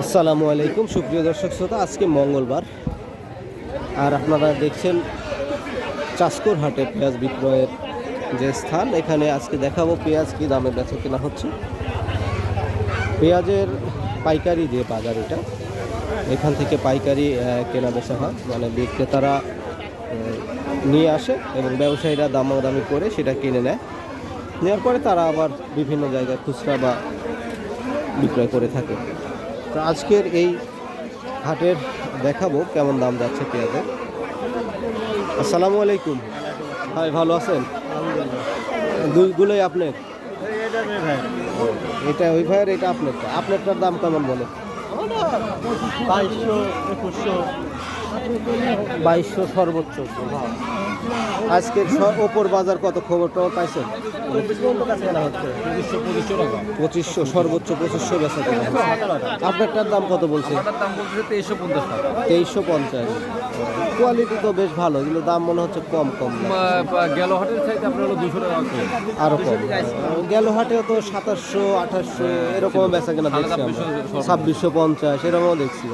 আসসালামু আলাইকুম, সুপ্রিয় দর্শক শ্রোতা, আজকে মঙ্গলবার। আর আপনারা দেখছেন চাষকর হাটে পেঁয়াজ বিক্রয়ের যে স্থান, এখানে আজকে দেখাবো পেঁয়াজ কি দামে বেচা কেনা হচ্ছে। পেঁয়াজের পাইকারি যে বাজার এটা। এখান থেকে পাইকারি কেনা বেচা হয়। মানে বিক্রেতারা নিয়ে আসে এবং ব্যবসায়ীরা দামাদামি করে সেটা কিনে নেয়। নেওয়ার পরে তারা আবার বিভিন্ন জায়গায় খুচরা বা বিক্রয় করে থাকে। তো আজকের এই হাটের দেখাবো কেমন দাম যাচ্ছে পেঁয়াজের। আসসালামু আলাইকুম। ভাই ভালো আছেন? দুইগুলোই আপনার? এটা ওই ভাইয়ের এটা আপনার আপনারটার দাম কেমন বলে বাইশশো একুশশো। বাইশশো সর্বোচ্চ। আজকের স- ওপর বাজার কত খবর টবর পাইছেন? পঁচিশশো, সর্বোচ্চ পঁচিশশো বেচা কেনা। আপনারটার দাম কত বলছে? তেইশশো পঞ্চাশ। তেইশশো পঞ্চাশ কোয়ালিটি তো বেশ ভালো, কিন্তু দাম মনে হচ্ছে কম কম আরও কম। গেল হাটেও তো সাতাশশো, আঠাশশো এরকম বেচা কেনা দেখছি ছাব্বিশশো পঞ্চাশ, এরকমও দেখছি।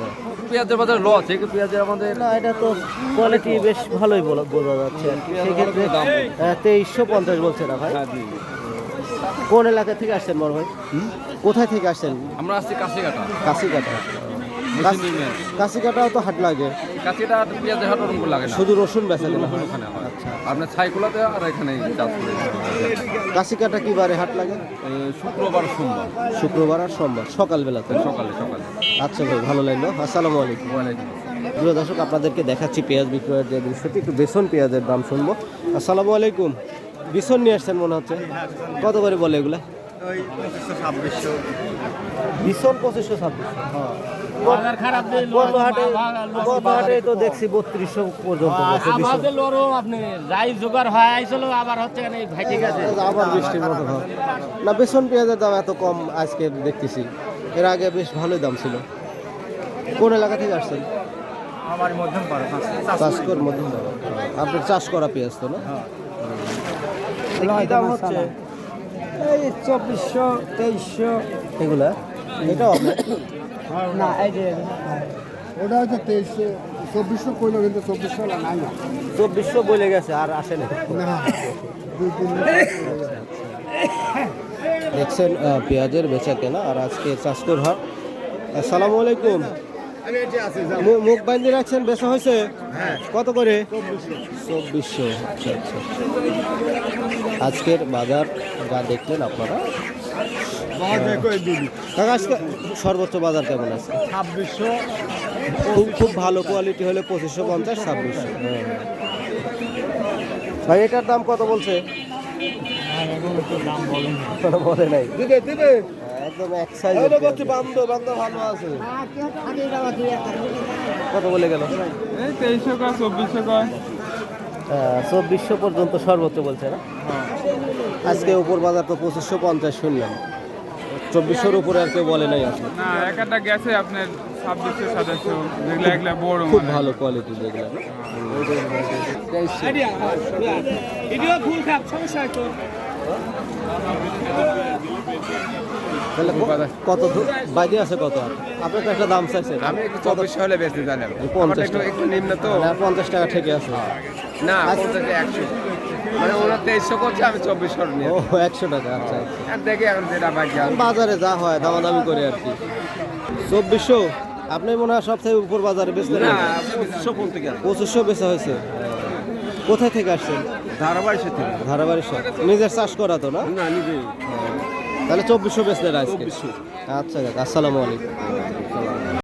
পেঁয়াজের বাজার লো আছে কিন্তু পেঁয়াজের আমাদের না এটা তো কোয়ালিটি বেশ ভালোই বোঝা যাচ্ছে। সেই ক্ষেত্রে সেক্ষেত্রে তেইশশো পঞ্চাশ বলছে না ভাই? কোন এলাকা থেকে আসছেন বড় ভাই? কোথায় থেকে আসছেন? আমরা আসছি কাশিঘাটা। কাশিঘাটা। কাশিকাটাও তো হাট লাগে। কাশিটা পেঁয়াজের হাট ওরকম লাগে না। শুধু রসুন বেচা হয় ওখানে হয়। আপনার ছাইকুলাতে আর এখানে চাষ করে। কাশিকাটা কি বারে হাট লাগে? শুক্রবার সোমবার। শুক্রবার আর সোমবার সকালবেলাতে সকালে সকালে। আচ্ছা ভাই ভালো লাগল। আসসালামু আলাইকুম। প্রিয় দর্শক আপনাদেরকে দেখাচ্ছি পেঁয়াজ বিক্রয়ের যে দৃশ্যটি। একটু বেসন পেঁয়াজের দাম শুনব। আসসালামু আলাইকুম। বেসন নিয়ে আসছেন মনে হচ্ছে। কত করে বলে এগুলা? ওই পঁচিশশো ছাব্বিশশো। ভীষণ ছাব্বিশশো হাটে তো দেখছি বত্রিশশো পর্যন্ত বলছে ভীষণ। আমাদের লরো আপনি যাই জোগাড় হয় আইছিল আবার হচ্ছে ঠিক আবার বৃষ্টির মতো না বেসন পেঁয়াজের দাম এত কম আজকে দেখতেছি। এর আগে বেশ ভালোই দাম ছিল। কোন এলাকা থেকে আসছেন? আমার মধ্যম চাষ কর। মধ্যম আপনার চাষ করা পেঁয়াজ তো না? কি দাম হচ্ছে? এই চব্বিশশো তেইশশো। এগুলা? এটাও না এই যে ওটা হচ্ছে তেইশশো চব্বিশশো কইলো কিন্তু চব্বিশশো নাই। না চব্বিশশো বলে গেছে আর আসে না দেখছেন পেঁয়াজের বেচা কেনা আর আজকে চাষকর হাট। আসসালামু আলাইকুম। মুখ বান্ধি রাখছেন বেচা হয়েছে? কত করে? চব্বিশশো আচ্ছা আচ্ছা। আজকের বাজার যা দেখলেন আপনারা কাকা আজকে সর্বোচ্চ বাজার কেমন আছে? ছাব্বিশশো। খুব খুব ভালো কোয়ালিটি হলে পঁচিশশো পঞ্চাশ ছাব্বিশশো। হ্যাঁ ভাই এটার দাম কত বলছে? বলে নাই। দিবে দিবে। একদম এক সাইজ ভালো আছে। কত বলে গেল? এই তেইশশো কয় চব্বিশশো কয়। চব্বিশশো পর্যন্ত সর্বোচ্চ বলছে না? আজকে উপর বাজার তো পঁচিশশো পঞ্চাশ শুনলাম। চব্বিশশোর উপরে আর কেউ বলে নাই আসলে। না একটা গেছে আপনার ছাব্বিশশো সাতাশশো যেগুলো এগুলো বড় খুব মানে। ভালো কোয়ালিটি কত দূর- বাইরে আছে কত? আর? আপনার তো একটা দাম চাইছে। আমি একটু চব্বিশশো হলে বেশি পঞ্চাশ একটু টাকা। একটু নিম্ন তো। পঞ্চাশ টাকা থেকে আছে। না পঞ্চাশে একশো। মানে ওরা তেইশশো করছে আমি চব্বিশশো ও একশো টাকা আচ্ছা আচ্ছা। আর দেখি এখন যেটা বাকি বাজারে যা হয় দামাদামি করে আর কি। চব্বিশশো আপনি মনে হয় সব থেকে উপর বাজারে বেচলেন না পঁচিশশো বলতে গেল পঁচিশশো বেচা হয়েছে। কোথায় থেকে আসছেন? ধারাবাড়ির সব নিজের চাষ করা তো না? না নিজেই তাহলে চব্বিশশো বেচলেন আজকে। আচ্ছা কাকা আসসালামু আলাইকুম।